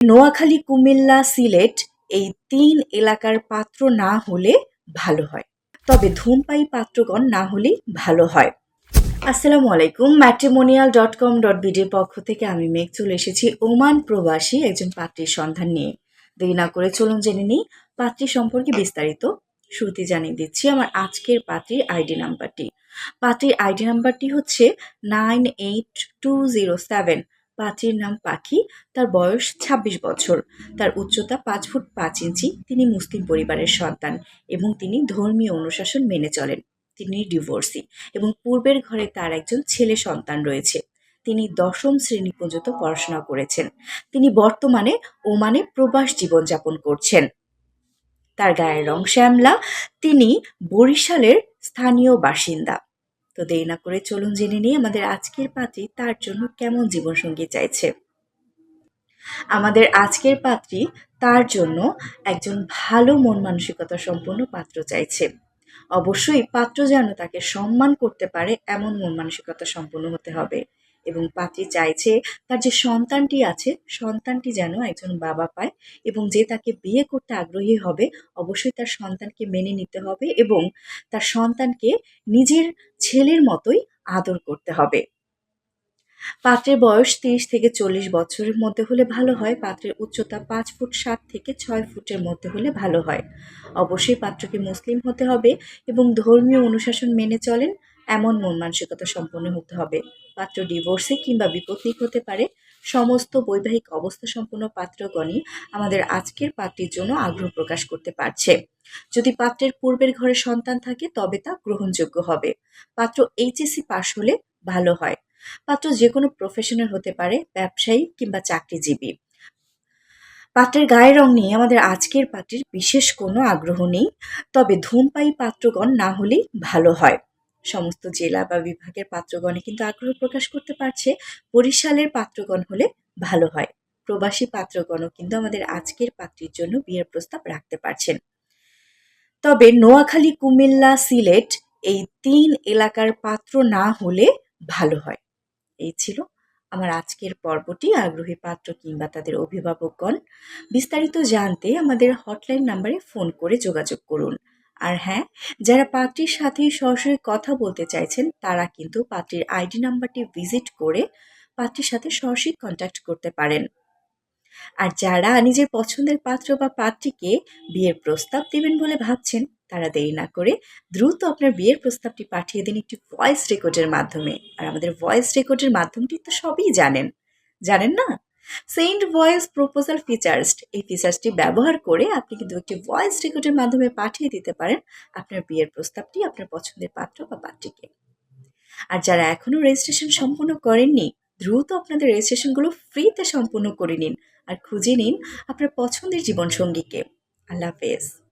নোয়াখালী, কুমিল্লা, সিলেট এই তিন এলাকার পাত্র না হলে ভালো হয়। তবে ধূমপায়ী পাত্রগণ না হলেই ভালো হয়। আসসালামু আলাইকুম। ম্যাট্রিমোনিয়াল ডট কম ডট বিডির পক্ষ থেকে আমি মেঘ চলে এসেছি ওমান প্রবাসী একজন পাত্রীর সন্ধান নিয়ে। দেরি না করে চলুন জেনে নিই পাত্রী সম্পর্কে বিস্তারিত। শুরুতে জানিয়ে দিচ্ছি আমার আজকের পাত্রীর আইডি নাম্বারটি। পাত্রীর আইডি নাম্বারটি হচ্ছে nine eight two zero seven. পাত্রীর নাম পাখি, তার বয়স ২৬ বছর। তার উচ্চতা পাঁচ ফুট পাঁচ ইঞ্চি। তিনি মুসলিম পরিবারের সন্তান এবং তিনি ধর্মীয় অনুশাসন মেনে চলেন। তিনি ডিভোর্সি এবং পূর্বের ঘরে তার একজন ছেলে সন্তান রয়েছে। তিনি দশম শ্রেণি পর্যন্ত পড়াশোনা করেছেন। তিনি বর্তমানে ওমানে প্রবাস জীবনযাপন করছেন। তার গায়ের রং শ্যামলা। তিনি বরিশালের স্থানীয় বাসিন্দা। তো দেরি না করে চলুন জেনে নিই আমাদের আজকের পাত্রী তার জন্য কেমন জীবনসঙ্গী চাইছে। আমাদের আজকের পাত্রী তার জন্য একজন ভালো মন মানসিকতা সম্পন্ন পাত্র চাইছে। অবশ্যই পাত্র যেন তাকে সম্মান করতে পারে, এমন মন মানসিকতা সম্পন্ন হতে হবে। এবং পাত্রী চাইছে তার যে সন্তানটি আছে, সন্তানটি যেন একজন বাবা পায় এবং যে তাকে বিয়ে করতে আগ্রহী হবে, অবশ্যই তার সন্তানকে মেনে নিতে হবে এবং তার সন্তানকে নিজের ছেলের মতোই আদর করতে হবে। পাত্রের বয়স তিরিশ থেকে চল্লিশ বছরের মধ্যে হলে ভালো হয়, পাত্রের উচ্চতা পাঁচ ফুট সাত থেকে ছয় ফুটের মধ্যে হলে ভালো হয়। অবশ্যই পাত্রকে মুসলিম হতে হবে এবং ধর্মীয় অনুশাসন মেনে চলেন এমন মন মানসিকতা সম্পন্ন হতে হবে। পাত্র ডিভোর্সে কিংবা বিপত্নিক হতে পারে। সমস্ত বৈবাহিক অবস্থা সম্পন্ন পাত্রগণই আমাদের আজকের পাত্রীর জন্য আগ্রহ প্রকাশ করতে পারছে। যদি পাত্রের পূর্বের ঘরে সন্তান থাকে, তবে তা গ্রহণযোগ্য হবে। পাত্র এইচএসসি পাশ হলে ভালো হয়। পাত্র যে কোনো প্রফেশনাল হতে পারে, ব্যবসায়ী কিংবা চাকরিজীবী। পাত্রের গায়ের রং নিয়ে আমাদের আজকের পাত্রীর বিশেষ কোনো আগ্রহ নেই। তবে ধূমপায়ী পাত্রগণ না হলেই ভালো হয়। সমস্ত জেলা বা বিভাগের পাত্রগণে কিন্তু আগ্রহ প্রকাশ করতে পারছে, বরিশালের পাত্রগণ হলে ভালো হয়। প্রবাসী পাত্রগণও কিন্তু আমাদের আজকের পাত্রীর জন্য বিয়ের প্রস্তাব রাখতে পারছেন। তবে নোয়াখালী, কুমিল্লা, সিলেট এই তিন এলাকার পাত্র না হলে ভালো হয়। এই ছিল আমার আজকের পর্বটি। আগ্রহী পাত্র কিংবা তাদের অভিভাবকগণ, বিস্তারিত জানতে আমাদের হটলাইন নাম্বারে ফোন করে যোগাযোগ করুন। আর হ্যাঁ যারা পাত্রীর সাথে সরাসরি কথা বলতে চাইছেন, তারা কিন্তু পাত্রীর আইডি নাম্বারটি ভিজিট করে পাত্রীর সাথে সরাসরি কন্ট্যাক্ট করতে পারেন। আর যারা নিজের পছন্দের পাত্র বা পাত্রীকে বিয়ের প্রস্তাব দেবেন বলে ভাবছেন, তারা দেরি না করে দ্রুত আপনার বিয়ের প্রস্তাবটি পাঠিয়ে দিন একটি ভয়েস রেকর্ডের মাধ্যমে। আর আমাদের ভয়েস রেকর্ডের মাধ্যমটি তো সবই জানেন। জানেন না? Send voice proposal features. এই ফিচার্সটি ব্যবহার করে আপনি কিন্তু একটি ভয়েস রেকর্ডের মাধ্যমে পাঠিয়ে দিতে পারেন আপনার বিয়ের প্রস্তাবটি, আপনার পছন্দের পাত্র বা পাত্রীকে। আর যারা এখনও রেজিস্ট্রেশন সম্পূর্ণ করেননি, দ্রুত আপনাদের রেজিস্ট্রেশনগুলো ফ্রিতে সম্পূর্ণ করে নিন আর খুঁজে নিন আপনার পছন্দের জীবনসঙ্গীকে। আল্লাহ হাফেজ।